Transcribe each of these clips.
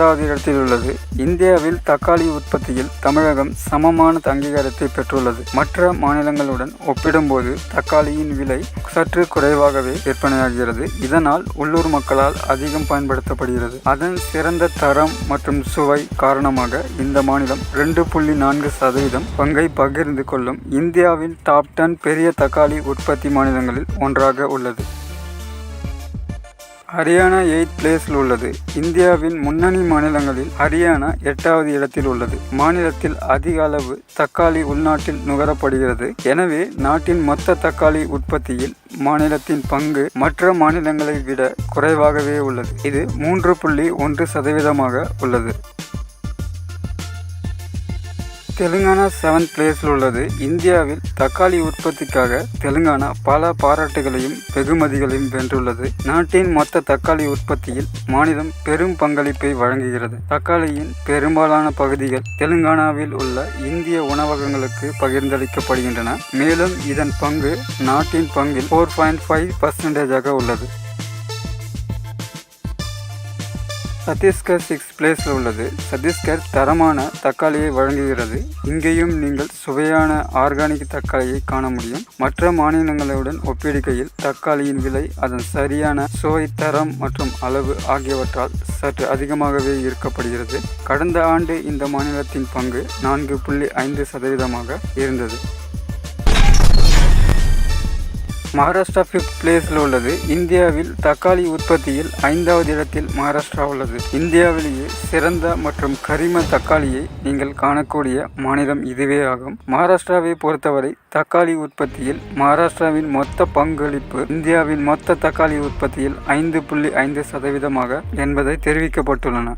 மூன்றாவது இடத்தில் உள்ளது. இந்தியாவில் தக்காளி உற்பத்தியில் தமிழகம் சமமான அங்கீகாரத்தை பெற்றுள்ளது. மற்ற மாநிலங்களுடன் ஒப்பிடும்போது தக்காளியின் விலை சற்று குறைவாகவே விற்பனையாகிறது. இதனால் உள்ளூர் மக்களால் அதிகம் பயன்படுத்தப்படுகிறது. அதன் சிறந்த தரம் மற்றும் சுவை காரணமாக இந்த மாநிலம் ரெண்டு புள்ளி நான்கு சதவீதம் பங்கை பகிர்ந்து கொள்ளும் இந்தியாவின் டாப் டென் பெரிய தக்காளி உற்பத்தி மாநிலங்களில் ஒன்றாக உள்ளது. ஹரியானா எயித் பிளேஸில் உள்ளது. இந்தியாவின் முன்னணி மாநிலங்களில் ஹரியானா எட்டாவது இடத்தில் உள்ளது. மாநிலத்தில் அதிக அளவு தக்காளி உள்நாட்டில் நுகரப்படுகிறது. எனவே நாட்டின் மொத்த தக்காளி உற்பத்தியில் மாநிலத்தின் பங்கு மற்ற மாநிலங்களை விட குறைவாகவே உள்ளது. இது மூன்று புள்ளி ஒன்று சதவீதமாக உள்ளது. தெலுங்கானா செவன்த் பிளேஸில் உள்ளது. இந்தியாவில் தக்காளி உற்பத்திக்காக தெலுங்கானா பல பாராட்டுகளையும் வெகுமதிகளையும் வென்றுள்ளது. நாட்டின் மொத்த தக்காளி உற்பத்தியில் மாநிலம் பெரும் பங்களிப்பை வழங்குகிறது. தக்காளியின் பெரும்பாலான பகுதிகள் தெலுங்கானாவில் உள்ள இந்திய உணவகங்களுக்கு பகிர்ந்தளிக்கப்படுகின்றன. மேலும் இதன் பங்கு நாட்டின் பங்கில் ஃபோர் பாயிண்ட் ஃபைவ் பர்சன்டேஜாக உள்ளது. சத்தீஸ்கர் சிக்ஸ் பிளேஸில் உள்ளது. சத்தீஸ்கர் தரமான தக்காளியை வழங்குகிறது. இங்கேயும் நீங்கள் சுவையான ஆர்கானிக் தக்காளியை காண முடியும். மற்ற மாநிலங்களுடன் ஒப்பிடுகையில் தக்காளியின் விலை அதன் சரியான சுவை தரம் மற்றும் அளவு ஆகியவற்றால் சற்று அதிகமாகவே இருக்கப்படுகிறது கடந்த ஆண்டு இந்த மாநிலத்தின் பங்கு நான்கு புள்ளி ஐந்து சதவீதமாக இருந்தது. மகாராஷ்டிரா ஃபிஃப்த் பிளேஸில் உள்ளது. இந்தியாவில் தக்காளி உற்பத்தியில் ஐந்தாவது இடத்தில் மகாராஷ்டிரா உள்ளது. இந்தியாவிலேயே சிறந்த மற்றும் கரிம தக்காளியை நீங்கள் காணக்கூடிய மாநிலம் இதுவே ஆகும். மகாராஷ்டிராவை பொறுத்தவரை தக்காளி உற்பத்தியில் மகாராஷ்டிராவின் மொத்த பங்களிப்பு இந்தியாவின் மொத்த தக்காளி உற்பத்தியில் ஐந்து புள்ளி ஐந்து சதவீதமாக என்பதை தெரிவிக்கப்பட்டுள்ளன.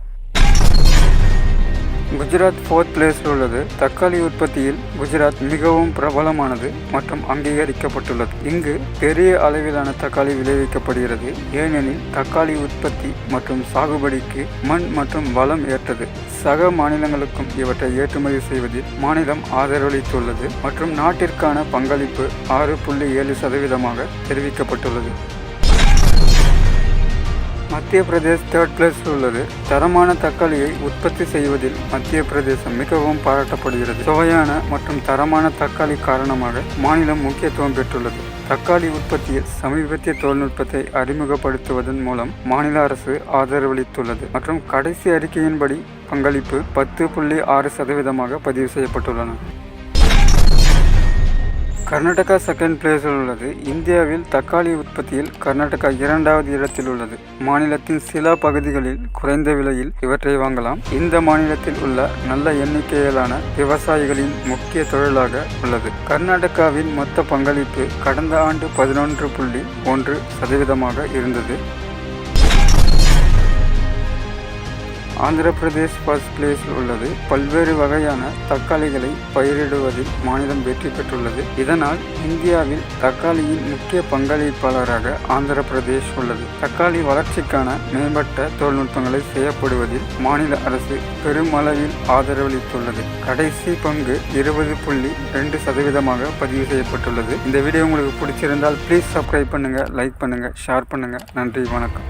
குஜராத் ஃபோர்த் பிளேஸில் உள்ளது. தக்காளி உற்பத்தியில் குஜராத் மிகவும் பிரபலமானது மற்றும் அங்கீகரிக்கப்பட்டுள்ளது. இங்கு பெரிய அளவிலான தக்காளி விளைவிக்கப்படுகிறது. ஏனெனில் தக்காளி உற்பத்தி மற்றும் சாகுபடிக்கு மண் மற்றும் வளம் ஏற்றது. சக மாநிலங்களுக்கும் இவற்றை ஏற்றுமதி செய்வதில் மாநிலம் ஆதரவளித்துள்ளது மற்றும் நாட்டிற்கான பங்களிப்பு ஆறு புள்ளி ஏழு சதவீதமாக தெரிவிக்கப்பட்டுள்ளது. மத்திய பிரதேஷ் தேர்ட் பிளேஸில் உள்ளது. தரமான தக்காளியை உற்பத்தி செய்வதில் மத்திய பிரதேசம் மிகவும் பாராட்டப்படுகிறது. சுவையான மற்றும் தரமான தக்காளி காரணமாக மாநிலம் முக்கியத்துவம் பெற்றுள்ளது. தக்காளி உற்பத்தியில் சமீபத்திய தொழில்நுட்பத்தை அறிமுகப்படுத்துவதன் மூலம் மாநில அரசு ஆதரவளித்துள்ளது மற்றும் கடைசி அறிக்கையின்படி பங்களிப்பு பத்து புள்ளி ஆறு சதவீதமாக பதிவு செய்யப்பட்டுள்ளன. கர்நாடகா செகண்ட் பிளேஸில் உள்ளது. இந்தியாவில் தக்காளி உற்பத்தியில் கர்நாடகா இரண்டாவது இடத்தில் உள்ளது. மாநிலத்தின் சில பகுதிகளில் குறைந்த விலையில் இவற்றை வாங்கலாம். இந்த மாநிலத்தில் உள்ள நல்ல எண்ணிக்கையிலான விவசாயிகளின் முக்கிய தொழிலாக உள்ளது. கர்நாடகாவின் மொத்த பங்களிப்பு கடந்த ஆண்டு பதினொன்று புள்ளி ஒன்று சதவீதமாக இருந்தது. ஆந்திர பிரதேஷ் ஃபர்ஸ்ட் பிளேஸில் உள்ளது. பல்வேறு வகையான தக்காளிகளை பயிரிடுவதில் மாநிலம் வெற்றி பெற்றுள்ளது. இதனால் இந்தியாவில் தக்காளியின் முக்கிய பங்களிப்பாளராக ஆந்திர பிரதேஷ் உள்ளது. தக்காளி வளர்ச்சிக்கான மேம்பட்ட தொழில்நுட்பங்களை செய்யப்படுவதில் மாநில அரசு பெருமளவில் ஆதரவளித்துள்ளது. கடைசி பங்கு இருபது புள்ளி ரெண்டு சதவீதமாக பதிவு செய்யப்பட்டுள்ளது. இந்த வீடியோ உங்களுக்கு பிடிச்சிருந்தால் ப்ளீஸ் சப்ஸ்கிரைப் பண்ணுங்கள் லைக் பண்ணுங்கள் ஷேர் பண்ணுங்கள் நன்றி வணக்கம்.